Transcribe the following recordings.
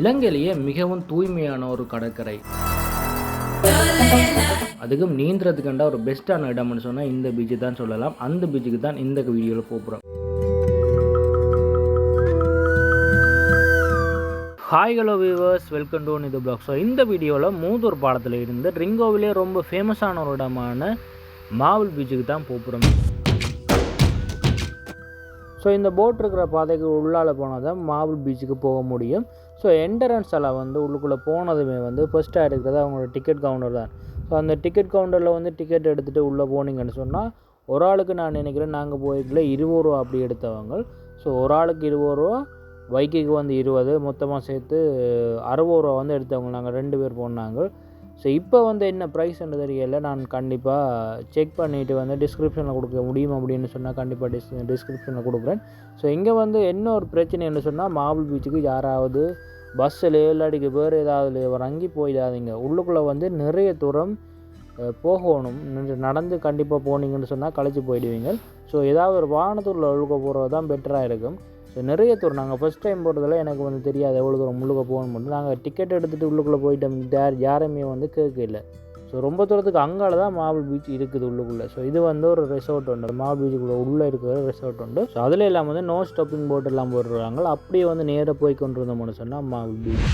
இலங்கையிலேயே மிகவும் தூய்மையான ஒரு கடற்கரை. அதுக்கும் நீந்துறதுக்கண்டா ஒரு பெஸ்ட்டான இடம்னு சொன்னால் இந்த பீச்சு தான் சொல்லலாம். அந்த பீச்சுக்கு தான் இந்த வீடியோவில் போகிறோம் hi hello viewers welcome to இது பிளாக் ஸோ இந்த வீடியோவில் மூதூர் பாலத்தில் இருந்து ரிங்கோவிலே ரொம்ப ஃபேமஸான ஒரு இடமான மாவல் பீச்சுக்கு தான் போகிறோம் ஸோ இந்த போட் இருக்கிற பாதைக்கு உள்ளால் போனால் தான் மாவல் பீச்சுக்கு போக முடியும். ஸோ என்டரன்ஸ் எல்லாம் வந்து உள்ளுக்குள்ளே போனதுமே வந்து ஃபஸ்ட்டாக இருக்கிறது அவங்களோட டிக்கெட் கவுண்டர் தான். ஸோ அந்த டிக்கெட் கவுண்டரில் வந்து டிக்கெட் எடுத்துகிட்டு உள்ளே போனீங்கன்னு சொன்னால் ஒரு ஆளுக்கு நான் நினைக்கிறேன் நாங்கள் போயிருக்கல இருபது ரூபா அப்படி எடுத்தவங்க. ஸோ ஒரு ஆளுக்கு இருபது ரூபா வைக்கிக்கு வந்து இருபது மொத்தமாக சேர்த்து அறுபது ரூபா வந்து எடுத்தவங்க. நாங்கள் ரெண்டு பேர் போனாங்க. ஸோ இப்போ வந்து என்ன ப்ரைஸ்ன்னு தெரியல. நான் கண்டிப்பாக செக் பண்ணிவிட்டு வந்து டிஸ்கிரிப்ஷனில் கொடுக்க முடியும் அப்படின்னு சொன்னால் கண்டிப்பாக டிஸ் டிஸ்கிரிப்ஷனில் கொடுக்குறேன். ஸோ இங்கே வந்து என்ன ஒரு பிரச்சனைன்னு சொன்னால் மாபிள் பீச்சுக்கு யாராவது பஸ்ஸுலையோ இல்லாட்டிக்கு வேறு ஏதாவது இறங்கி போயிடாதீங்க. உள்ளுக்குள்ளே வந்து நிறைய தூரம் போகணும். நின்று- நடந்து கண்டிப்பாக போனீங்கன்னு சொன்னால் கழிச்சு போயிடுவீங்க. ஸோ ஏதாவது ஒரு வாகனத்துக்குள்ள ஒழுக்க போகிறது தான் பெட்டராக இருக்கும். நிறைய தூரம் நாங்கள் ஃபஸ்ட் டைம் போகிறதுல எனக்கு வந்து தெரியாது. எவ்வளோ தூரம் உள்ளுக்க போகணும் மட்டும். நாங்கள் டிக்கெட் எடுத்துகிட்டு உள்ளுக்குள்ளே போயிட்டோம். யார் யாருமே வந்து கேட்கல ஸோ ரொம்ப தூரத்துக்கு அங்கால தான் மாபிள் பீச் இருக்குது உள்ளுக்குள்ளே. ஸோ இது வந்து ஒரு ரெசார்ட் உண்டு. மாபிள் பீச்சுக்குள்ளே உள்ளே இருக்கிற ரெசார்ட் உண்டு. ஸோ அதில் எல்லாம் வந்து நோ ஸ்டாப்பிங் போட் எல்லாம் போட்டுருக்காங்க. அப்படியே வந்து நேராக போய் கொண்டு இருந்தோம்னு சொன்னால் மாபிள் பீச்.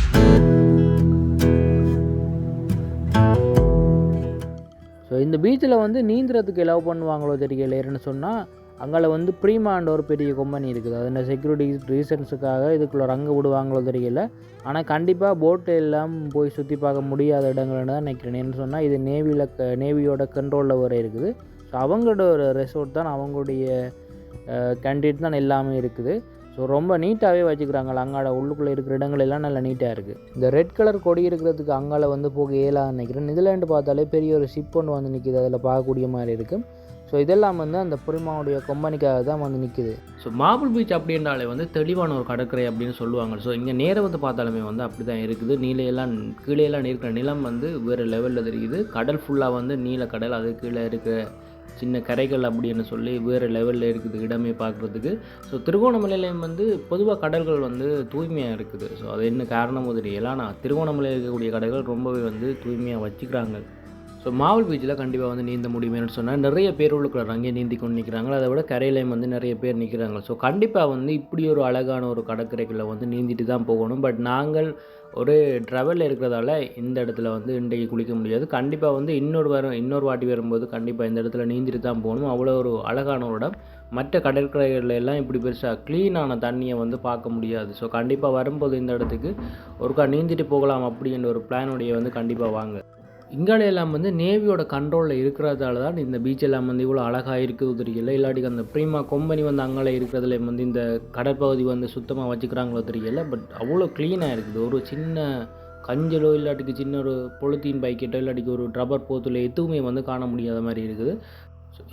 ஸோ இந்த பீச்சில் வந்து நீந்துறதுக்கு எலவ் பண்ணுவாங்களோ தெரியல சொன்னால் அங்கே வந்து ப்ரீமாண்ட் ஒரு பெரிய கம்பெனி இருக்குது. அது என்ன செக்யூரிட்டி ரீசன்ஸுக்காக இதுக்குள்ளே ரங்க விடுவாங்களோ தெரியல. ஆனால் கண்டிப்பாக போட்டு எல்லாம் போய் சுற்றி பார்க்க முடியாத இடங்கள்னு தான் நினைக்கிறேன். ஏன்னு சொன்னால் இது நேவியில் க நேவியோட கண்ட்ரோலில் வர இருக்குது. ஸோ அவங்களோட ஒரு ரெசோர்ட் தான் அவங்களுடைய கேண்டிடேட் தான் எல்லாமே இருக்குது. ஸோ ரொம்ப நீட்டாகவே வச்சுக்கிறாங்க. அங்காட உள்ளுக்குள்ளே இருக்கிற இடங்கள் எல்லாம் நல்லா நீட்டாக இருக்குது இந்த ரெட் கலர் கொடி இருக்கிறதுக்கு அங்கால வந்து போக இயலான்னு நினைக்கிறேன். நிதிலேண்டு பார்த்தாலே பெரிய ஒரு ஷிப் ஒன்று வந்து நிற்கிது அதில் பார்க்கக்கூடிய மாதிரி இருக்குது ஸோ இதெல்லாம் வந்து அந்த புரிமாவுடைய கொம்பனிக்காக தான் வந்து நிற்குது ஸோ மாபிள் பீச் அப்படின்றாலே வந்து தெளிவான ஒரு கடற்கரை அப்படின்னு சொல்லுவாங்க. ஸோ இங்கே நேரம் வந்து பார்த்தாலுமே வந்து அப்படி தான் இருக்குது நீலையெல்லாம் கீழே எல்லாம் இருக்கிற நிலம் வந்து வேறு லெவலில் தெரியுது. கடல் ஃபுல்லாக வந்து நீல கடல் அது கீழே இருக்கிற சின்ன கரைகள் அப்படின்னு சொல்லி வேறு லெவலில் இருக்குது இடமே பார்க்குறதுக்கு. ஸோ திருகோணமலையிலையும் வந்து பொதுவாக கடல்கள் வந்து தூய்மையாக இருக்குது. ஸோ அது என்ன காரணமோ தெரியல. ஆனால் திருகோணமலையில் இருக்கக்கூடிய கடல்கள் ரொம்பவே வந்து தூய்மையாக வச்சுக்கிறாங்க. ஸோ மாவல் பீச்சில் கண்டிப்பாக வந்து நீந்த முடியுமேனு சொன்னால் நிறைய பேர் உள்ளுக்குள்ள அங்கேயே நீந்தி கொண்டு நிற்கிறாங்க. அதை விட கரையிலையும் வந்து நிறைய பேர் நிற்கிறாங்க. ஸோ கண்டிப்பாக வந்து இப்படி ஒரு அழகான ஒரு கடற்கரைக்குள்ளே வந்து நீந்திட்டு தான் போகணும். பட் நாங்கள் ஒரு ட்ராவலில் இருக்கிறதால இந்த இடத்துல வந்து இன்றைக்கு குளிக்க முடியாது. கண்டிப்பாக வந்து இன்னொரு வரும் இன்னொரு வாட்டி வரும்போது கண்டிப்பாக இந்த இடத்துல நீந்திட்டு தான் போகணும். அவ்வளோ ஒரு அழகான ஒரு இடம். மற்ற கடற்கரைகளில் எல்லாம் இப்படி பெருசாக க்ளீனான தண்ணியை வந்து பார்க்க முடியாது. ஸோ கண்டிப்பாக வரும்போது இந்த இடத்துக்கு ஒருக்கா நீந்திட்டு போகலாம் அப்படின்ற ஒரு பிளானுடைய வந்து கண்டிப்பாக வாங்க. இங்கால எல்லாம் வந்து நேவியோட கண்ட்ரோலில் இருக்கிறதால தான் இந்த பீச் எல்லாம் வந்து இவ்வளோ அழகாக இருக்குது தெரியல இல்லாட்டிக்கு அந்த ப்ரீமா கொம்பனி வந்து அங்கால இருக்கிறதுல வந்து இந்த கடற்பகுதி வந்து சுத்தமாக வச்சுக்கிறாங்களோ தெரியல பட் அவ்வளோ க்ளீனாக இருக்குது. ஒரு சின்ன கஞ்சலோ இல்லாட்டிக்கு சின்ன ஒரு பொலித்தீன் பைக்கெட்டோ இல்லாட்டிக்கு ஒரு ரப்பர் போத்துல எதுவுமே வந்து காண முடியாத மாதிரி இருக்குது.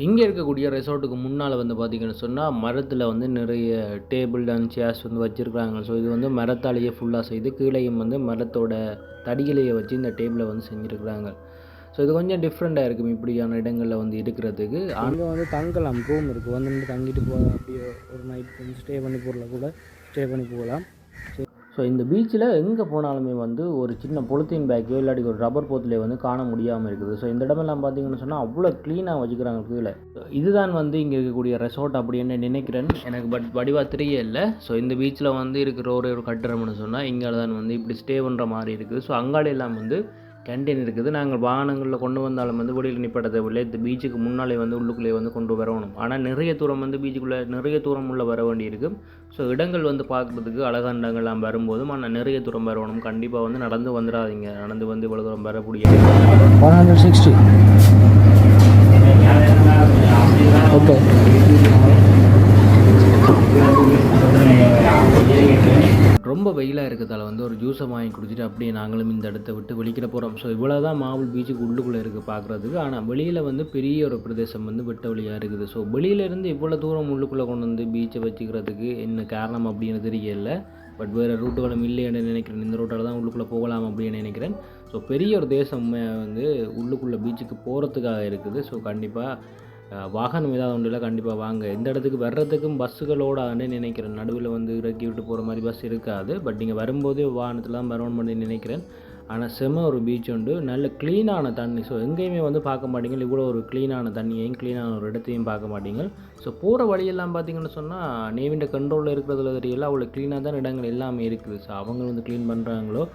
இங்கே இருக்கக்கூடிய ரெசார்ட்டுக்கு முன்னால் வந்து பார்த்திங்கன்னு சொன்னால் மரத்தில் வந்து நிறைய டேபிள் அண்ட் சேர்ஸ் வந்து வச்சுருக்காங்க ஸோ இது வந்து மரத்தாலேயே ஃபுல்லாக செய்து கீழேயும் வந்து மரத்தோட தடிகளையே வச்சு இந்த டேபிளை வந்து செஞ்சுருக்குறாங்க. ஸோ இது கொஞ்சம் டிஃப்ரெண்ட்டாக இருக்கும் இப்படியான இடங்களில் வந்து இருக்கிறதுக்கு. அங்கே வந்து தங்கலாம். ரூம் இருக்குது வந்து தங்கிட்டு போகலாம் அப்படியே ஒரு நைட் கொஞ்சம் ஸ்டே பண்ணி போகல கூட ஸ்டே பண்ணி போகலாம். ஸோ ஸோ இந்த பீச்சில் எங்கே போனாலுமே வந்து ஒரு சின்ன பொலித்தீன் பேக்கோ இல்லாட்டி ஒரு ரப்பர் போத்திலே வந்து காண முடியாமல் இருக்குது. ஸோ இந்த இடமெல்லாம் பார்த்தீங்கன்னு சொன்னால் அவ்வளோ க்ளீனாக வச்சுக்கிறாங்க கீழே. இதுதான் வந்து இங்கே இருக்கக்கூடிய ரெசார்ட் அப்படின்னு நினைக்கிறேன். எனக்கு பட் வடிவாக தெரிய இல்லை ஸோ இந்த பீச்சில் வந்து இருக்கிற ஒரு ஒரு கட்டிடம்னு சொன்னால் இங்கே தான் வந்து இப்படி ஸ்டே பண்ணுற மாதிரி இருக்குது. ஸோ அங்காடி எல்லாம் வந்து கேன்டீன் இருக்குது. நாங்கள் வாகனங்களில் கொண்டு வந்தாலும் வந்து வெளியில் நிப்பட உள்ளே இந்த பீச்சுக்கு முன்னாலே வந்து உள்ளுக்குள்ளே வந்து கொண்டு வரணும். ஆனால் நிறைய தூரம் வந்து பீச்சுக்குள்ளே நிறைய தூரம் உள்ளே வர வேண்டியிருக்கு ஸோ இடங்கள் வந்து பார்க்குறதுக்கு அழகான இடங்கள்லாம் வரும்போதும் ஆனால் நிறைய தூரம் வரணும். கண்டிப்பாக வந்து நடந்து வந்துடாதீங்க. நடந்து வந்து இவ்வளோ தூரம் வர முடியாது சிக்ஸ்டி ஓகே ரொம்ப வெயிலாக இருக்கிறதால வந்து ஒரு ஜூஸை வாங்கி குடிச்சிட்டு அப்படியே நாங்களும் இந்த இடத்த விட்டு வெளிக்கிட போகிறோம் ஸோ இவ்வளோ தான் மாவல் பீச்சுக்கு உள்ளுக்குள்ளே இருக்குது பார்க்குறதுக்கு ஆனால் வெளியில் வந்து பெரிய ஒரு பிரதேசம் வந்து வெட்ட வழியாக இருக்குது. ஸோ வெளியிலேருந்து இவ்வளோ தூரம் உள்ளுக்குள்ளே கொண்டு வந்து பீச்சை வச்சுக்கிறதுக்கு என்ன காரணம் அப்படின்னு தெரியல. பட் வேறு ரூட்டுகளும் இல்லைன்னு நினைக்கிறேன். இந்த ரூட்டில் தான் உள்ளுக்குள்ளே போகலாம் அப்படின்னு நினைக்கிறேன். ஸோ பெரிய ஒரு தேசம் வந்து உள்ளுக்குள்ளே பீச்சுக்கு போகிறதுக்காக இருக்குது. ஸோ கண்டிப்பாக வாகனம் ஏதாவது ஒன்றில் கண்டிப்பாக வாங்க. இந்த இடத்துக்கு வர்றதுக்கும் பஸ்ஸுகளோடான்னு நினைக்கிறேன். நடுவில் வந்து இறக்கி விட்டு போகிற மாதிரி பஸ் இருக்காது. பட் நீங்கள் வரும்போதே வாகனத்தில் தான் வரணும் பண்ணி நினைக்கிறேன். ஆனால் செம ஒரு பீச் உண்டு. நல்ல க்ளீனான தண்ணி. ஸோ எங்கேயுமே வந்து பார்க்க மாட்டீங்க. இவ்வளோ ஒரு க்ளீனான தண்ணியையும் க்ளீனான ஒரு இடத்தையும் பார்க்க மாட்டீங்க. ஸோ போகிற வழியெல்லாம் பார்த்தீங்கன்னு சொன்னால் நேவிண்ட கண்ட்ரோலில் இருக்கிறதுல தெரியல. அவ்வளோ க்ளீனாக தான் இடங்கள் எல்லாமே இருக்குது. ஸோ அவங்க வந்து க்ளீன் பண்ணுறாங்களோ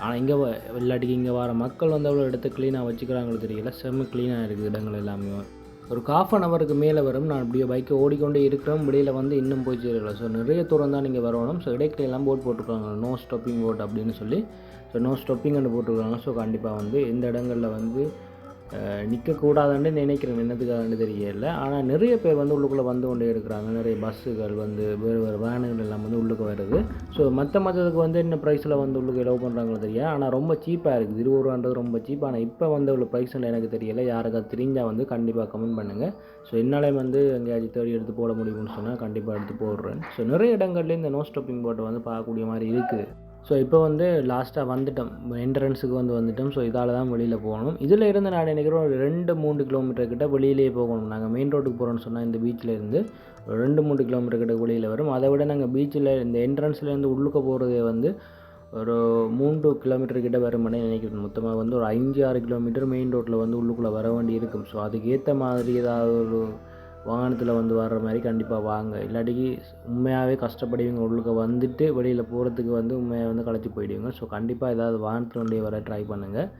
ஆனால் இங்கே இல்லாட்டிக்கு இங்கே வர மக்கள் வந்து அவ்வளோ இடத்த க்ளீனாக வச்சுக்கிறாங்களோ தெரியல. செம்ம க்ளீனாக இருக்குது இடங்கள் எல்லாமே. ஒரு காஃப் அன் ஹவருக்கு மேலே வரும். நான் அப்படியே பைக்கை ஓடிக்கொண்டே இருக்கிறோம். வெளியில் வந்து இன்னும் போய் சேரல ஸோ நிறைய தூரம் தான் நீங்கள் வரணும். ஸோ இடைக்கிட்ட போட் போட்டிருக்காங்க. நோ ஸ்டாப்பிங் போட் அப்படின்னு சொல்லி. ஸோ நோ ஸ்டாப்பிங்னு போட்டிருக்காங்க. ஸோ கண்டிப்பாக வந்து இந்த இடங்களில் வந்து நிற்கக்கூடாதுன்னு நினைக்கிறேன். என்னத்துக்காகன்னு தெரியல. ஆனால் நிறைய பேர் வந்து உள்ளுக்குள்ளே வந்து கொண்டே இருக்கிறாங்க நிறைய பஸ்ஸுகள் வந்து வேறு வேறு வேனுகள் எல்லாம் வந்து உள்ளுக்கு வருது. ஸோ மற்ற மற்றதுக்கு வந்து என்ன ப்ரைஸில் வந்து உள்ளுக்கு லவ் பண்ணுறாங்களோ தெரியாது ஆனால் ரொம்ப சீப்பாக இருக்குது. இருபது ரூபான்றது ரொம்ப சீப் ஆனால் இப்போ வந்து உள்ள ப்ரைஸ்ன்னு எனக்கு தெரியல. யாருக்காவது தெரிஞ்சால் வந்து கண்டிப்பாக கமெண்ட் பண்ணுங்கள் ஸோ என்னாலே வந்து எங்கேயாச்சும் தேடி எடுத்து போட முடியும்னு சொன்னால் கண்டிப்பாக எடுத்து போடுறேன். ஸோ நிறைய இடங்கள்லேயே இந்த நோ ஸ்டாப்பிங் போட்டை வந்து பார்க்கக்கூடிய மாதிரி இருக்குது. ஸோ இப்போ வந்து லாஸ்ட்டாக வந்துட்டோம். என்ட்ரன்ஸுக்கு வந்து வந்துட்டோம். ஸோ இதால் தான் வெளியில் போகணும். இதில் இருந்து நான் நினைக்கிறேன்? ஒரு ரெண்டு மூணு கிலோமீட்டர் கிட்ட வெளியிலேயே போகணும். நாங்கள் மெயின் ரோட்டுக்கு போகிறோம்னு சொன்னால் இந்த பீச்சில் இருந்து ஒரு ரெண்டு மூணு கிலோமீட்டர் கிட்ட வெளியில் வரும். அதை விட நாங்கள் பீச்சில் இந்த என்ட்ரன்ஸ்லேருந்து உள்ளுக்க போகிறதே வந்து ஒரு மூன்று கிலோமீட்டர் கிட்ட வரும்னே நினைக்கிறேன். மொத்தமாக வந்து ஒரு அஞ்சு ஆறு கிலோமீட்டர் மெயின் ரோட்டில் வந்து உள்ளுக்குள்ளே வர வேண்டி இருக்கும். ஸோ அதுக்கேற்ற மாதிரி ஏதாவது ஒரு வாகனத்தில் வந்து வர்ற மாதிரி கண்டிப்பாக வாங்க. இல்லாட்டிக்கு உண்மையாகவே கஷ்டப்படுவீங்க. உள்ளுக்க வந்துட்டு வெளியில் போகிறதுக்கு வந்து உண்மையாக வந்து களைச்சி போயிடுவீங்க. ஸோ கண்டிப்பாக ஏதாவது வாகனத்தில் வண்டியை வர ட்ரை பண்ணுங்கள்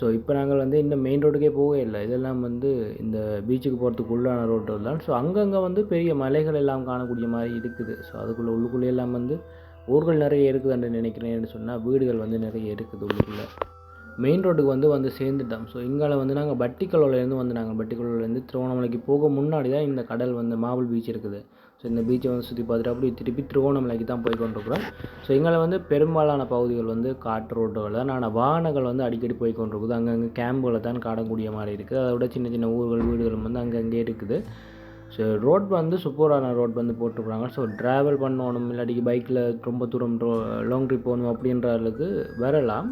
ஸோ இப்போ நாங்கள் வந்து இன்னும் மெயின் ரோட்டுக்கே போகவே இல்லை. இதெல்லாம் வந்து இந்த பீச்சுக்கு போகிறதுக்கு உள்ளான ரோட்டு தான். ஸோ அங்கங்கே வந்து பெரிய மலைகள் எல்லாம் காணக்கூடிய மாதிரி இருக்குது. ஸோ அதுக்குள்ளே உள்ளுக்குள்ளே எல்லாம் வந்து ஊர்கள் நிறைய இருக்குதுன்னு நினைக்கிறேன்னு சொன்னால் வீடுகள் வந்து நிறைய இருக்குது உள்ளுக்குள்ளே. மெயின் ரோட்டுக்கு வந்து வந்து சேர்ந்துட்டோம். ஸோ இங்கால வந்து நாங்கள் பட்டிக்கலோலேருந்து வந்து நாங்கள் பட்டிக்கலோலேருந்து திருவண்ணாமலைக்கு போக முன்னாடி தான் இந்த கடல் வந்து மாபிள் பீச் இருக்குது. ஸோ இந்த பீச்சை வந்து சுற்றி பார்த்துட்டு அப்படியே திருப்பி திருவோணமலைக்கு தான் போய் கொண்டிருக்கிறோம். ஸோ எங்களை வந்து பெரும்பாலான பகுதிகள் வந்து காட்டு ரோட்டுகள் தான் ஆனால் வாகனங்கள் வந்து அடிக்கடி போய் கொண்டிருக்குது. அங்கங்கே கேம்புகளை தான் காணக்கூடிய மாதிரி இருக்குது. அதை விட சின்ன சின்ன ஊர்கள் வீடுகளும் வந்து அங்கங்கே இருக்குது. ஸோ ரோட் வந்து சூப்பரான ரோட் வந்து போட்டிருக்குறாங்க. ஸோ ட்ராவல் பண்ணணும் இல்லாட்டிக்கு பைக்கில் ரொம்ப தூரம் லாங் ட்ரிப் போகணும் அப்படின்ற அளவுக்கு வரலாம்.